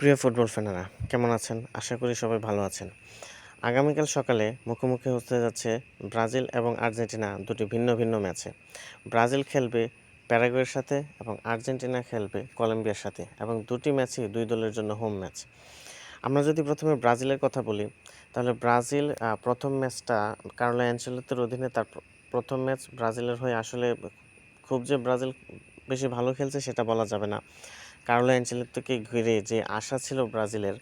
প্রিয় ফুটবল ফ্যানেরা, কেমন আছেন? আশা করি সবাই ভালো আছেন। আগামীকাল সকালে মুখোমুখি হতে যাচ্ছে ব্রাজিল এবং আর্জেন্টিনা দুটি ভিন্ন ভিন্ন ম্যাচে। ব্রাজিল খেলবে প্যারাগুয়ের সাথে এবং আর্জেন্টিনা খেলবে কলম্বিয়ার সাথে এবং দুটি ম্যাচই দুই দলের জন্য হোম ম্যাচ। আমরা যদি প্রথমে ব্রাজিলের কথা বলি, তাহলে ব্রাজিল প্রথম ম্যাচটা কার্লো অ্যাঞ্চেলোতের অধীনে তার প্রথম ম্যাচ ব্রাজিলের হয়ে আসলে খুব যে ব্রাজিল বেশি ভালো খেলছে সেটা বলা যাবে না। কার্লো অ্যাঞ্চেলোত্তিকে ঘিরে যে আশা ছিল ব্রাজিলের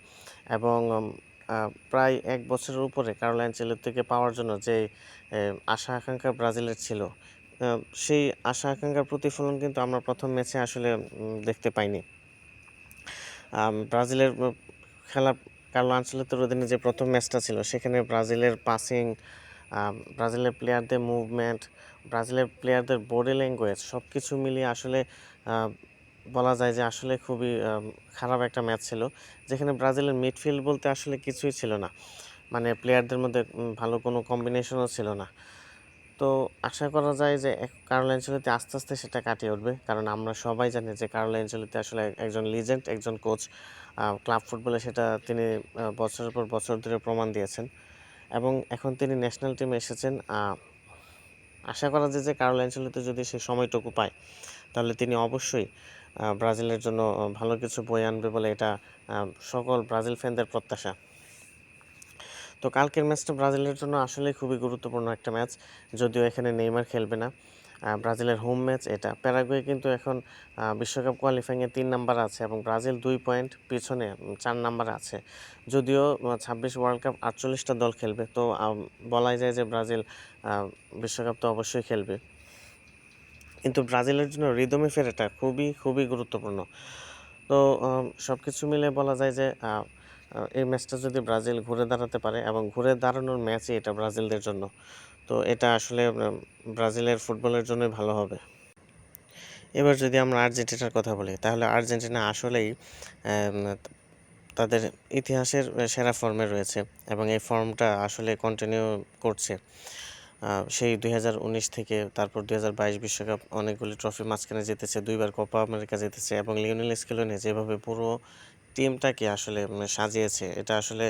এবং প্রায় এক বছরের উপরে কার্লো অ্যাঞ্চেলোত্তিকে পাওয়ার জন্য যে আশা আকাঙ্ক্ষা ব্রাজিলের ছিল সেই আশা আকাঙ্ক্ষার প্রতিফলন কিন্তু আমরা প্রথম ম্যাচে আসলে দেখতে পাইনি। ব্রাজিলের খেলা কার্লো আনচেলত্তির অধীনে যে প্রথম ম্যাচটা ছিল, সেখানে ব্রাজিলের পাসিং ব্রাজিলের প্লেয়ারদের মুভমেন্ট ব্রাজিলের প্লেয়ারদের বডি ল্যাঙ্গুয়েজ সব কিছু মিলিয়ে আসলে বলা যায় যে আসলে খুবই খারাপ একটা ম্যাচ ছিল। যেখানে ব্রাজিলের মিডফিল্ড বলতে আসলে কিছুই ছিল না। মানে প্লেয়ারদের মধ্যে ভালো কোনো কম্বিনেশনও ছিল না। তো আশা করা যায় যে কার্লো অ্যাঞ্চেলোত্তি আস্তে আস্তে সেটা কাটিয়ে উঠবে। কারণ আমরা সবাই জানি যে কার্লো অ্যাঞ্চেলোত্তি আসলে একজন লিজেন্ড একজন কোচ ক্লাব ফুটবলে সেটা তিনি বছরের পর বছর ধরে প্রমাণ দিয়েছেন। এবং এখন তিনি ন্যাশনাল টিমে এসেছেন। আশা করা যায় যে কার্লো অ্যাঞ্চেলোত্তি যদি সেই সময়টুকু পায়, তাহলে তিনি অবশ্যই ব্রাজিলের জন্য ভালো কিছু বই আনবে বলে এটা সকল ব্রাজিল ফ্যানদের প্রত্যাশা। তো কালকের ম্যাচটা ব্রাজিলের জন্য আসলে খুবই গুরুত্বপূর্ণ একটা ম্যাচ, যদিও এখানে নেইমার খেলবে না। ব্রাজিলের হোম ম্যাচ এটা। প্যারাগুয়ে কিন্তু এখন বিশ্বকাপ কোয়ালিফাইংয়ে তিন নাম্বার আছে এবং ব্রাজিল দুই পয়েন্ট পিছনে চার নাম্বার আছে। যদিও ছাব্বিশ ওয়ার্ল্ড কাপ আটচল্লিশটা দল খেলবে। তো বলাই যায় যে ব্রাজিল বিশ্বকাপ তো অবশ্যই খেলবে। কিন্তু ব্রাজিলের জন্য রিদমে ফেরাটা খুবই খুবই গুরুত্বপূর্ণ। তো সব কিছু মিলে বলা যায় যে এই ম্যাচটা যদি ব্রাজিল ঘুরে দাঁড়াতে পারে এবং ঘুরে দাঁড়ানোর ম্যাচই এটা ব্রাজিলদের জন্য। তো এটা আসলে ব্রাজিলের ফুটবলের জন্যই ভালো হবে। এবার যদি আমরা আর্জেন্টিনার কথা বলি, তাহলে আর্জেন্টিনা আসলেই তাদের ইতিহাসের সেরা ফর্মে রয়েছে এবং এই ফর্মটা আসলে কন্টিনিউ করছে। সেই দুই হাজার উনিশ থেকে তারপর দুই বিশ্বকাপ অনেকগুলি ট্রফি মাঝখানে জিতেছে, দুইবার কোপা আমেরিকা জিতেছে এবং লিওনেল স্কেলোনি যেভাবে পুরো টিমটাকে আসলে সাজিয়েছে, এটা আসলে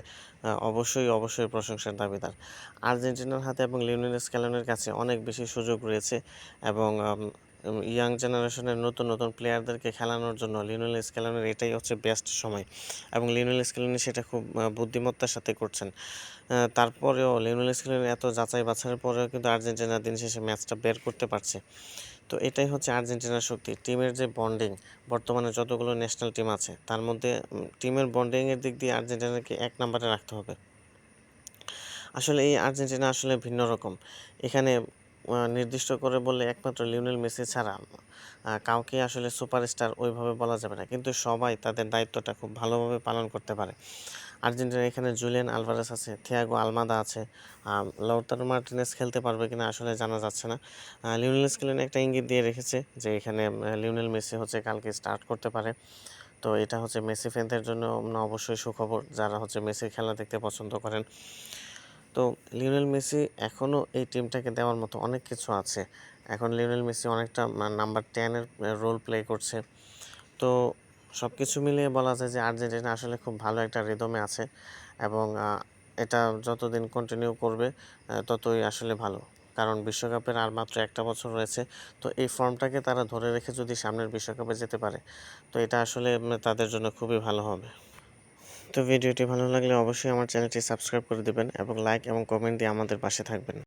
অবশ্যই অবশ্যই প্রশংসার দাবিদার। আর্জেন্টিনার হাতে এবং লিওনেল স্কেলোনির কাছে অনেক বেশি সুযোগ রয়েছে এবং ইয়াং জেনারেশনের নতুন নতুন প্লেয়ারদেরকে খেলানোর জন্য লিওনেল স্কেলোনির এটাই হচ্ছে বেস্ট সময় এবং লিওনেল স্কেলোনি সেটা খুব বুদ্ধিমত্তার সাথে করছেন। তারপরেও লিওনেল স্কেলের এত যাচাই বাছাইয়ের পরেও কিন্তু আর্জেন্টিনা দিন শেষে ম্যাচটা বের করতে পারছে। তো এটাই হচ্ছে আর্জেন্টিনার শক্তি। টিমের যে বন্ডিং, বর্তমানে যতগুলো ন্যাশনাল টিম আছে, তার মধ্যে টিমের বন্ডিংয়ের দিক দিয়ে আর্জেন্টিনাকে এক নাম্বারে রাখতে হবে। আসলে এই আর্জেন্টিনা আসলে ভিন্ন রকম। এখানে নির্দিষ্ট করে বললে একমাত্র লিওনেল মেসি ছাড়া কাউকে আসলে সুপারস্টার ওইভাবে বলা যাবে না। কিন্তু সবাই তাদের দায়িত্বটা খুব ভালোভাবে পালন করতে পারে। আর্জেন্টিনা এখানে জুলিয়ান আলভারেস আছে, থিয়াগো আলমাদা আছে লাউতারো মার্টিনেস খেলতে পারবে কিনা আসলে জানা যাচ্ছে না। লিওনেল স্কেলিনি একটা ইঙ্গিত দিয়ে রেখেছে যে এখানে লিওনেল মেসি হচ্ছে কালকে স্টার্ট করতে পারে। তো এটা হচ্ছে মেসি ফ্যানদের জন্য অবশ্যই সুখবর। যারা হচ্ছে মেসির খেলা দেখতে পছন্দ করেন। তো লিওনেল মেসি এখনও এই টিমটাকে দেওয়ার মতো অনেক কিছু আছে। এখন লিওনেল মেসি অনেকটা নাম্বার টেনের রোল প্লে করছে। তো সব কিছু মিলিয়ে বলা যায় যে আর্জেন্টিনা আসলে খুব ভালো একটা রিদমে আছে এবং এটা যতদিন কন্টিনিউ করবে ততই আসলে ভালো। কারণ বিশ্বকাপের আর মাত্র একটা বছর রয়েছে, তো এই ফর্মটাকে তারা ধরে রেখে যদি সামনের বিশ্বকাপে যেতে পারে, তো এটা আসলে তাদের জন্য খুবই ভালো হবে। তো ভিডিওটি ভালো লাগলে অবশ্যই আমার চ্যানেলটি সাবস্ক্রাইব করে দেবেন এবং লাইক এবং কমেন্ট দিয়ে আমাদের পাশে থাকবেন।